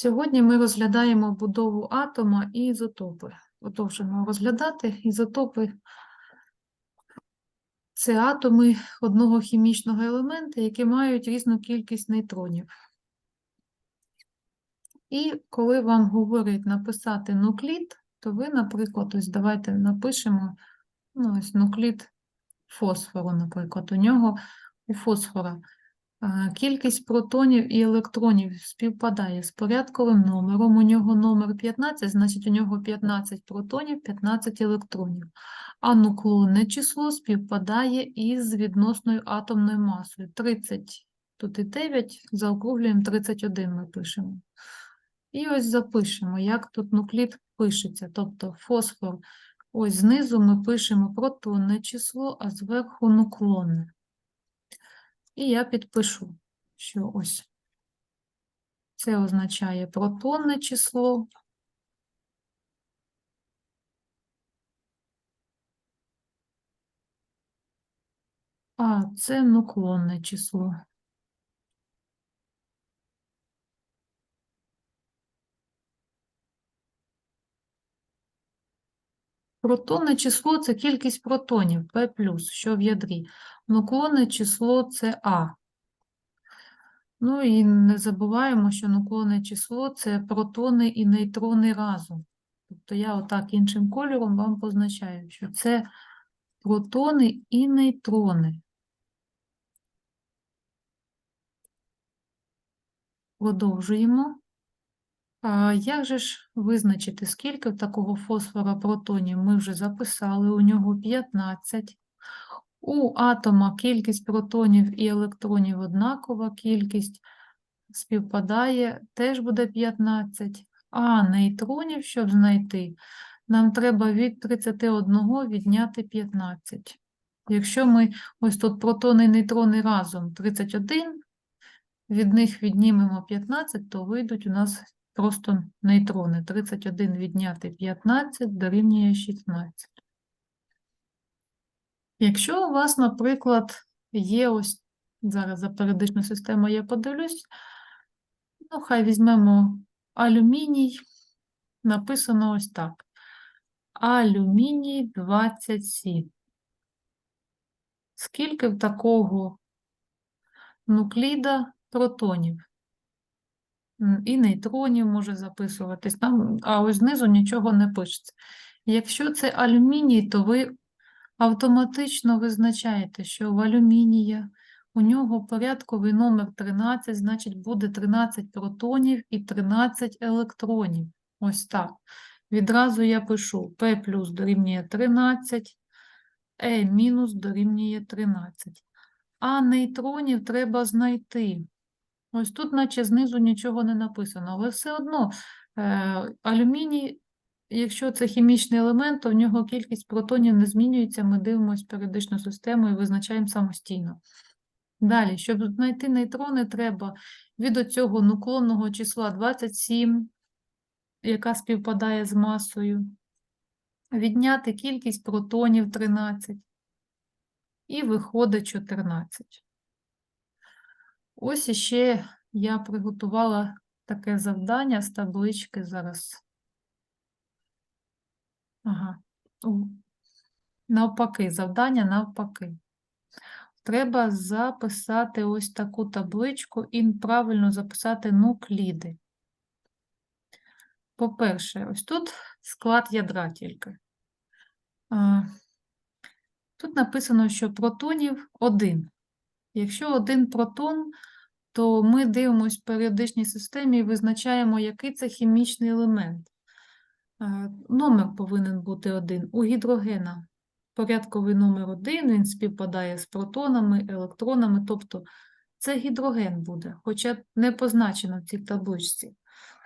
Сьогодні ми розглядаємо будову атома і ізотопи. Продовжуємо розглядати ізотопи. Це атоми одного хімічного елемента, які мають різну кількість нейтронів. І коли вам говорять написати нуклід, то ви, наприклад, ось давайте напишемо ну, ось нуклід фосфору, наприклад. У нього у фосфора кількість протонів і електронів співпадає з порядковим номером. У нього номер 15, значить у нього 15 протонів, 15 електронів. А нуклонне число співпадає із відносною атомною масою. 30, тут і 9, заокруглюємо 31 ми пишемо. І ось запишемо, як тут нуклід пишеться. Тобто фосфор, ось знизу ми пишемо протонне число, а зверху нуклонне. І я підпишу, що ось це означає протонне число. А це нуклонне число. Протонне число це кількість протонів P+, що в ядрі. Нуклонне число це А. Ну і не забуваємо, що нуклонне число це протони і нейтрони разом. Тобто я отак іншим кольором вам позначаю, що це протони і нейтрони. Продовжуємо. Як же ж визначити, скільки такого фосфора протонів ми вже записали? У нього 15. У атома кількість протонів і електронів однакова, кількість співпадає, теж буде 15. А нейтронів, щоб знайти, нам треба від 31 відняти 15. Якщо ми ось тут протони і нейтрони разом 31, від них віднімемо 15, то вийдуть у нас просто нейтрони. 31 відняти 15 дорівнює 16. Якщо у вас, наприклад, є ось, зараз за періодичну систему я подивлюсь, ну, хай візьмемо алюміній, написано ось так. Алюміній 27. Скільки в такого нукліда протонів? І нейтронів може записуватись, там, а ось знизу нічого не пишеться. Якщо це алюміній, то ви автоматично визначаєте, що в алюмінія у нього порядковий номер 13, значить буде 13 протонів і 13 електронів. Ось так. Відразу я пишу P плюс дорівнює 13, E мінус дорівнює 13. А нейтронів треба знайти. Ось тут, наче знизу нічого не написано, але все одно е, алюміній, якщо це хімічний елемент, то в нього кількість протонів не змінюється, ми дивимося періодичну систему і визначаємо самостійно. Далі, щоб знайти нейтрони, треба від оцього нуклонного числа 27, яка співпадає з масою, відняти кількість протонів 13, і виходить 14. Ось іще я приготувала таке завдання з таблички зараз. Ага. Навпаки, завдання навпаки. Треба записати ось таку табличку і правильно записати нукліди. По-перше, ось тут склад ядра тільки. Тут написано, що протонів один. Якщо один протон, то ми дивимося в періодичній системі і визначаємо, який це хімічний елемент. Е, Номер повинен бути один. У гідрогена порядковий номер один, він співпадає з протонами, електронами, тобто це гідроген буде, хоча не позначено в цій табличці.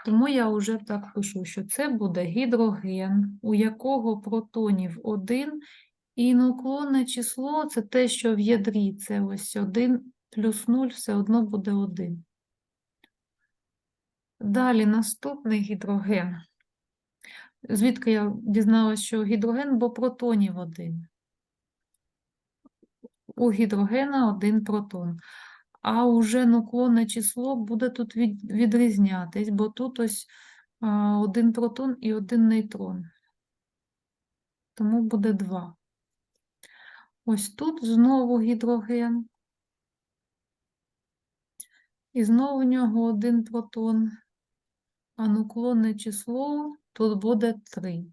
Тому я вже так пишу, що це буде гідроген, у якого протонів один, і нуклонне число це те, що в ядрі, це ось 1 плюс 0 все одно буде 1. Далі наступний гідроген. Звідки я дізналася, що гідроген, бо протонів один. У гідрогена один протон. а уже нуклонне число буде тут від, відрізнятись, бо тут ось один протон і один нейтрон. Тому буде 2. Ось тут знову гідроген. І знову в нього один протон, а нуклонне число тут буде 3.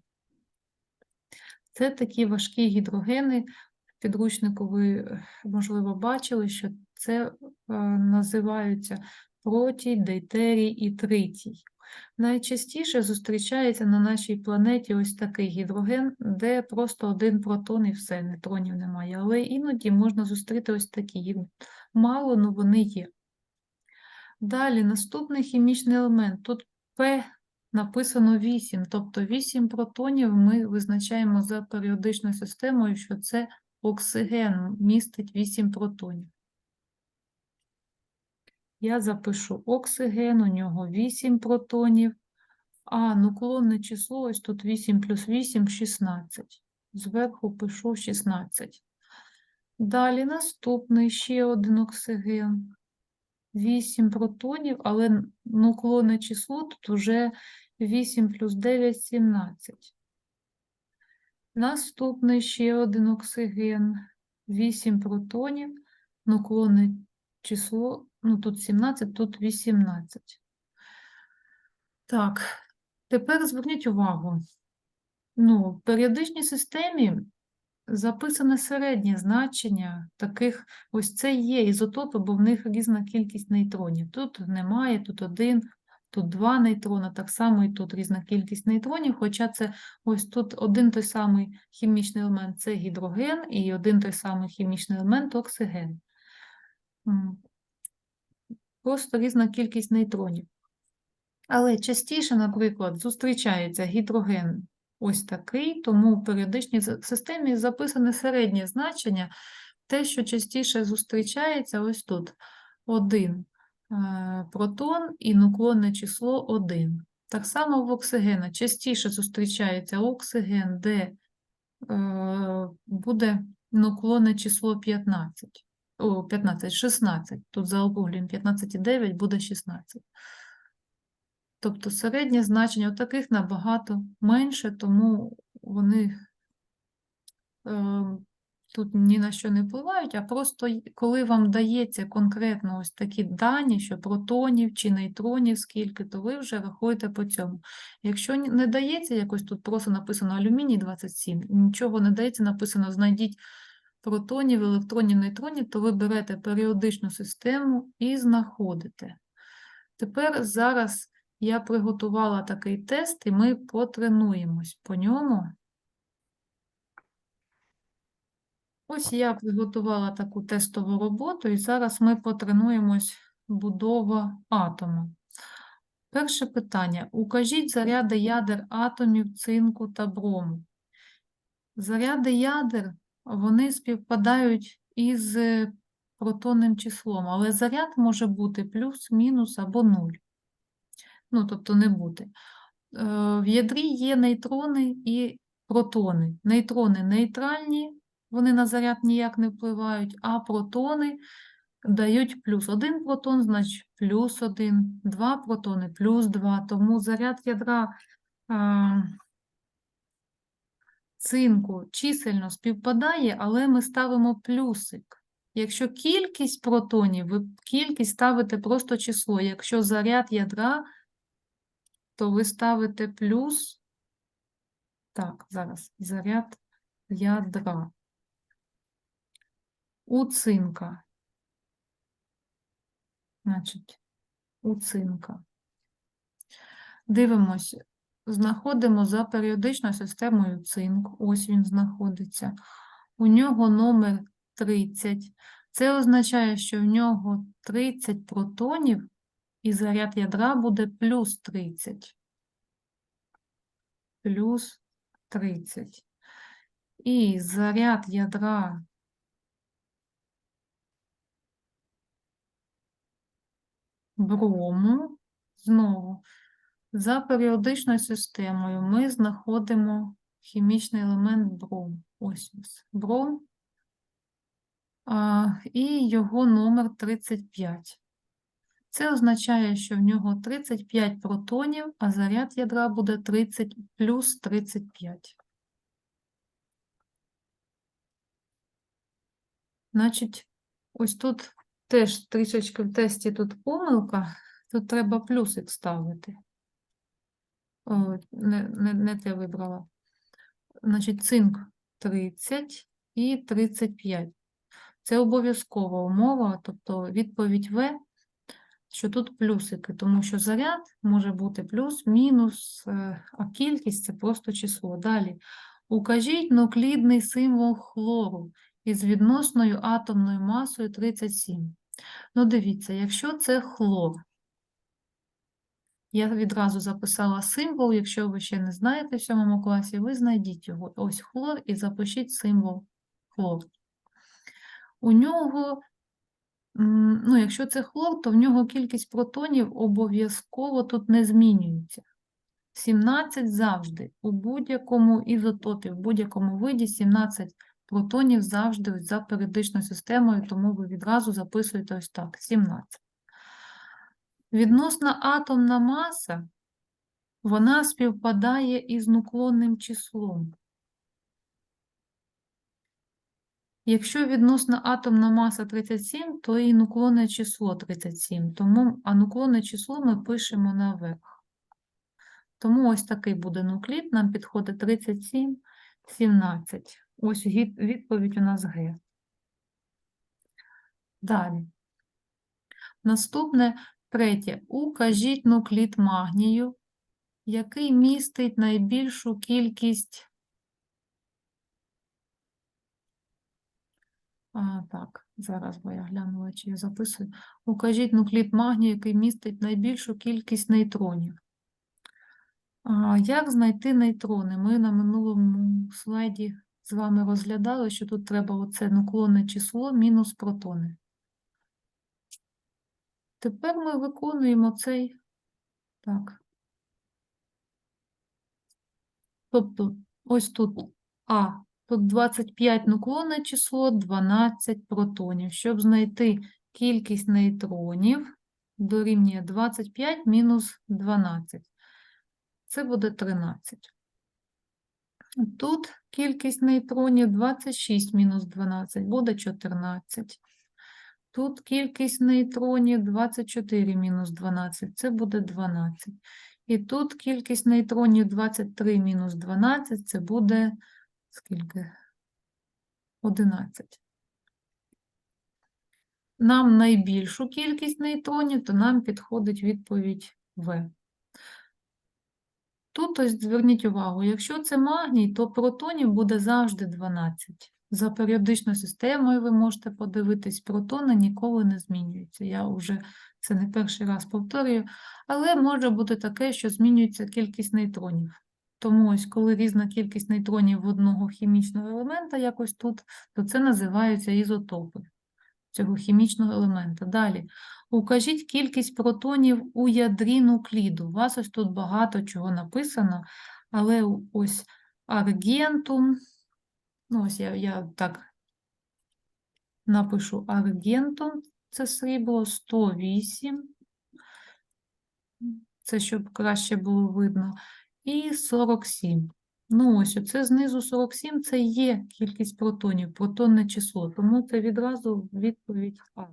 Це такі важкі гідрогени. В підручнику ви, можливо, бачили, що це е, називаються протій, дейтерій і тритій. Найчастіше зустрічається на нашій планеті ось такий гідроген, де просто один протон і все, нейтронів немає. Але іноді можна зустріти ось такі. Їх мало, але вони є. Далі, наступний хімічний елемент. Тут P написано 8, тобто 8 протонів ми визначаємо за періодичною системою, що це оксиген, містить 8 протонів. Я запишу оксиген, у нього 8 протонів, а нуклонне число, ось тут 8 плюс 8 – 16. Зверху пишу 16. Далі наступний ще один оксиген. 8 протонів, але нуклонне число тут вже 8 плюс 9 – 17. Наступний ще один оксиген. 8 протонів, нуклонне число, ну тут 17, тут 18. Так, тепер зверніть увагу. Ну, в періодичній системі записане середнє значення таких, ось це є ізотопи, бо в них різна кількість нейтронів. Тут немає, тут один, тут два нейтрона, так само і тут різна кількість нейтронів, хоча це ось тут один той самий хімічний елемент це гідроген, і один той самий хімічний елемент оксиген. Просто різна кількість нейтронів. Але частіше, наприклад, зустрічається гідроген ось такий, тому в періодичній системі записане середнє значення, те, що частіше зустрічається ось тут. Один е, протон і нуклонне число 1. Так само в оксигена частіше зустрічається оксиген, де е, буде нуклонне число 15. О, 15, 16. Тут заокруглюємо 15,9 буде 16. Тобто середнє значення таких набагато менше, тому вони е, тут ні на що не впливають, а просто коли вам дається конкретно ось такі дані, що протонів чи нейтронів скільки, то ви вже рахуєте по цьому. Якщо не дається якось тут просто написано алюміній 27, нічого не дається, написано знайдіть протонів, електронів, нейтронів, то ви берете періодичну систему і знаходите. Тепер зараз я приготувала такий тест, і ми потренуємось по ньому. Ось я приготувала таку тестову роботу, і зараз ми потренуємось будова атому. Перше питання. Укажіть заряди ядер атомів цинку та брому. Заряди ядер, вони співпадають із е, протонним числом, але заряд може бути плюс, мінус або нуль. Ну, тобто не бути. Е, В ядрі є нейтрони і протони. Нейтрони нейтральні, вони на заряд ніяк не впливають, а протони дають плюс один протон, значить плюс один, два протони, плюс два. Тому заряд ядра а, цинку чисельно співпадає, але ми ставимо плюсик. Якщо кількість протонів, ви кількість ставите просто число. Якщо заряд ядра, то ви ставите плюс. Так, зараз заряд ядра. У цинка. Значить, у цинка. Дивимось, знаходимо за періодичною системою цинк. Ось він знаходиться. У нього номер 30. Це означає, що в нього 30 протонів, і заряд ядра буде плюс 30. Плюс 30. І заряд ядра брому, знову, за періодичною системою ми знаходимо хімічний елемент бром. Ось. Бром і його номер 35. Це означає, що в нього 35 протонів, а заряд ядра буде 30 плюс 35. Значить, ось тут теж трішечки в тесті тут помилка, тут треба плюсик ставити. О, не, не, не те вибрала. Значить, цинк 30 і 35. Це обов'язкова умова, тобто відповідь В, що тут плюсики, тому що заряд може бути плюс, мінус, е, а кількість це просто число. Далі. Укажіть нуклідний символ хлору із відносною атомною масою 37. Ну, дивіться, якщо це хлор, я відразу записала символ, якщо ви ще не знаєте в сьомому класі, ви знайдіть його. Ось хлор і запишіть символ хлор. У нього, ну, якщо це хлор, то в нього кількість протонів обов'язково тут не змінюється. 17 завжди. У будь-якому ізотопі, в будь-якому виді 17 протонів завжди за періодичною системою, тому ви відразу записуєте ось так: 17. Відносна атомна маса, вона співпадає із нуклонним числом. Якщо відносна атомна маса 37, то і нуклонне число 37, тому а нуклонне число ми пишемо наверх. Тому ось такий буде нуклід, нам підходить 37, 17. Ось відповідь у нас Г. Далі. Наступне, третє. Укажіть нуклід магнію, який містить найбільшу кількість. А, так, зараз бо я глянула, чи я записую. Укажіть нуклід магнію, який містить найбільшу кількість нейтронів. А, як знайти нейтрони? Ми на минулому слайді з вами розглядали, що тут треба оце нуклонне число мінус протони. Тепер ми виконуємо цей так. Тобто, ось тут А, тут 25 нуклонне число, 12 протонів. Щоб знайти кількість нейтронів, дорівнює 25 мінус 12. Це буде 13. Тут кількість нейтронів 26 мінус 12 буде 14. Тут кількість нейтронів 24 мінус 12, це буде 12. І тут кількість нейтронів 23 мінус 12, це буде скільки? 11. Нам найбільшу кількість нейтронів, то нам підходить відповідь В. Тут ось зверніть увагу, якщо це магній, то протонів буде завжди 12. За періодичною системою ви можете подивитись, протони ніколи не змінюються. Я вже це не перший раз повторюю, але може бути таке, що змінюється кількість нейтронів. Тому ось, коли різна кількість нейтронів в одного хімічного елемента, якось тут, то це називаються ізотопи цього хімічного елемента. Далі. Укажіть кількість протонів у ядрі нукліду. У вас ось тут багато чого написано, але ось аргентум, ну ось я, я так напишу аргентум, це срібло 108, це щоб краще було видно, і 47. Ну, ось оце знизу 47 це є кількість протонів, протонне число, тому це відразу відповідь А.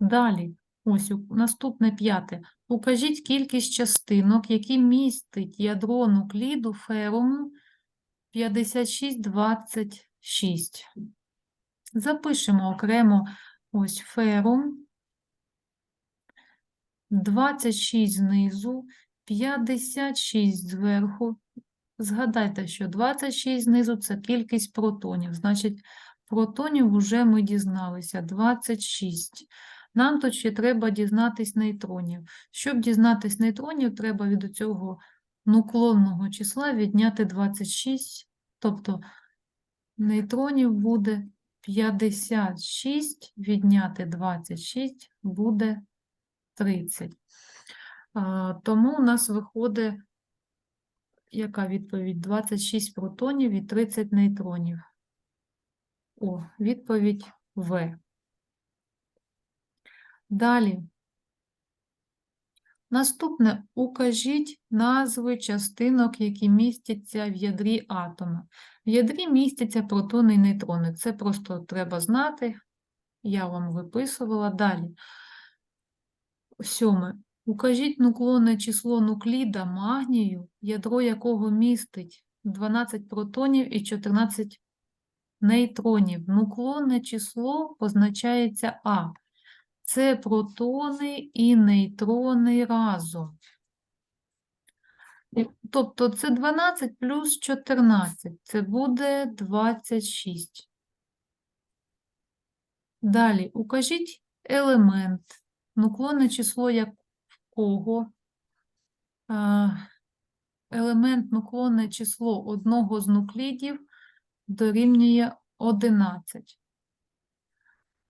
Далі, ось наступне п'яте. Укажіть кількість частинок, які містить ядро нукліду феруму 5626. Запишемо окремо ось ферум, 26 знизу, 56 зверху. Згадайте, що 26 знизу це кількість протонів. Значить, протонів вже ми дізналися 26. Нам тут ще треба дізнатись нейтронів. Щоб дізнатись нейтронів, треба від цього нуклонного числа відняти 26, тобто нейтронів буде 56, відняти 26 буде 30. А, Тому у нас виходить, яка відповідь? 26 протонів і 30 нейтронів. О, відповідь В. Далі. Наступне. Укажіть назви частинок, які містяться в ядрі атома. В ядрі містяться протони і нейтрони. Це просто треба знати. Я вам виписувала. Далі. Сьоме. Укажіть нуклонне число нукліда магнію, ядро якого містить 12 протонів і 14 нейтронів. Нуклонне число позначається А. Це протони і нейтрони разом. Тобто це 12 плюс 14. Це буде 26. Далі, укажіть елемент, нуклонне число якого елемент нуклонне число одного з нуклідів дорівнює 11.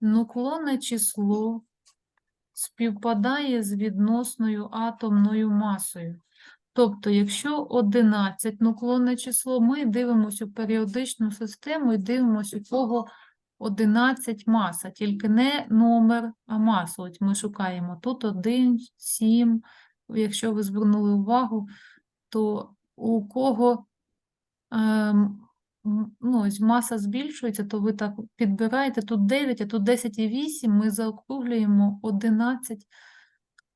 Нуклонне число співпадає з відносною атомною масою. Тобто, якщо 11 нуклонне число, ми дивимося у періодичну систему і дивимося, у кого 11 маса, тільки не номер, а масу. От ми шукаємо тут 1, 7. Якщо ви звернули увагу, то у кого ем, ну, ось маса збільшується, то ви так підбираєте тут 9, а тут 10,8, ми заокруглюємо 11,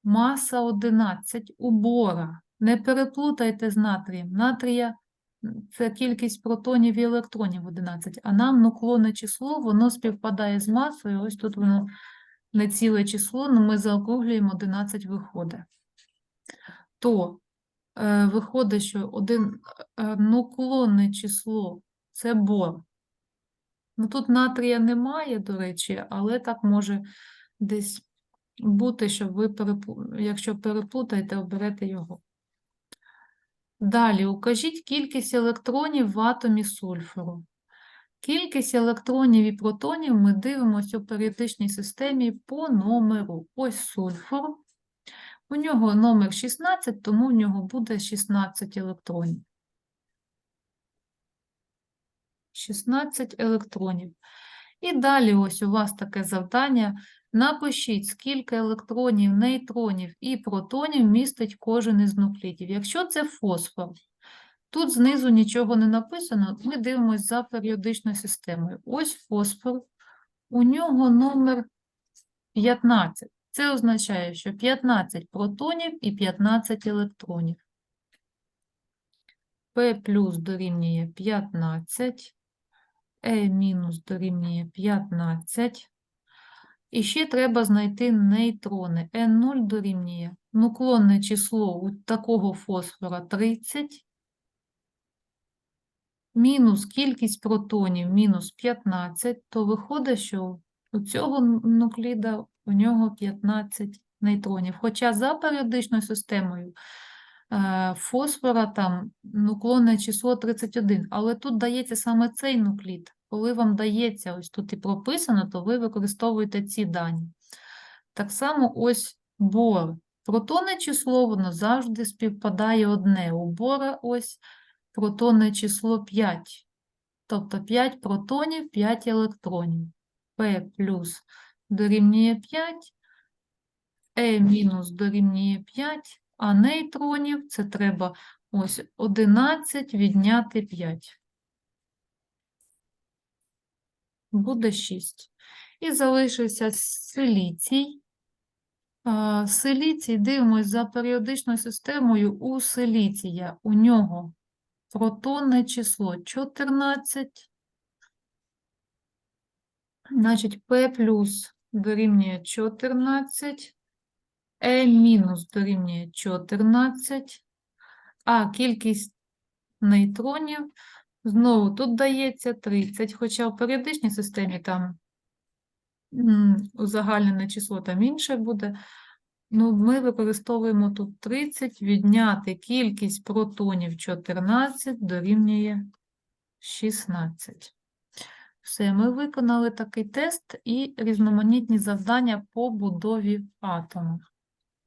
маса 11 у бора. Не переплутайте з натрієм. Натрія це кількість протонів і електронів 11, а нам нуклонне число, воно співпадає з масою, ось тут воно не ціле число, але ми заокруглюємо 11 виходить. То е, виходить, що один е, нуклонне число це бор. Ну, тут натрія немає, до речі, але так може десь бути, що ви, переплу- якщо переплутаєте, оберете його. Далі, укажіть кількість електронів в атомі сульфуру. Кількість електронів і протонів ми дивимося у періодичній системі по номеру. Ось сульфур. У нього номер 16, тому в нього буде 16 електронів. 16 електронів. І далі ось у вас таке завдання. Напишіть, скільки електронів, нейтронів і протонів містить кожен із нуклідів. Якщо це фосфор, тут знизу нічого не написано, ми дивимося за періодичною системою. Ось фосфор, у нього номер 15. Це означає, що 15 протонів і 15 електронів. P плюс дорівнює 15, E мінус дорівнює 15. І ще треба знайти нейтрони. N0 дорівнює нуклонне число у такого фосфора 30, мінус кількість протонів мінус 15, то виходить, що у цього нукліда у нього 15 нейтронів. Хоча за періодичною системою е, фосфора там нуклонне число 31, але тут дається саме цей нуклід. Коли вам дається, ось тут і прописано, то ви використовуєте ці дані. Так само ось бор. Протонне число, воно завжди співпадає одне. У бора ось протонне число 5. Тобто 5 протонів, 5 електронів. P плюс дорівнює 5, E мінус дорівнює 5, а нейтронів це треба ось 11 відняти 5. Буде 6. І залишився силіцій. Силіцій, дивимось за періодичною системою у силіція. У нього протонне число 14, значить P плюс дорівнює 14, E мінус дорівнює 14, а кількість нейтронів знову тут дається 30, хоча в періодичній системі там узагальнене число там інше буде. Ну, ми використовуємо тут 30, відняти кількість протонів 14 дорівнює 16. Все, ми виконали такий тест і різноманітні завдання по будові атому.